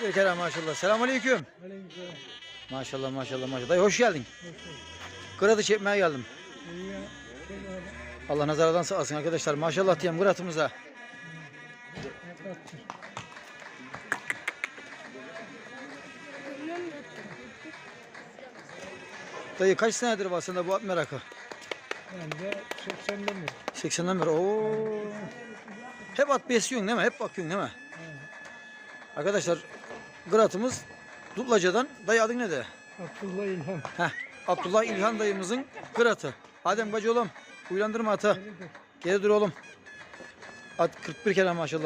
Bir kere maşallah. Selamünaleyküm. Aleykümselam. Maşallah maşallah maşallah. Dayı hoş geldin. Hoş bulduk. Kıratı çekmeye geldim. İyi ya. Allah nazardan sağ olsun arkadaşlar. Maşallah diyeyim kıratımıza. Dayı kaç senedir var sende bu at merakı? Bence 80'den beri. 80'den beri. Oo. Hep at besliyorsun değil mi? Hep bakıyorsun değil mi? Arkadaşlar kıratımız Dublaca'dan. Dayı adın ne de? Abdullah İlhan. Heh. Abdullah İlhan dayımızın kıratı. Adem kaç oğlum? Uyandırma atı. Geri dur oğlum. At 41 kere maşallah.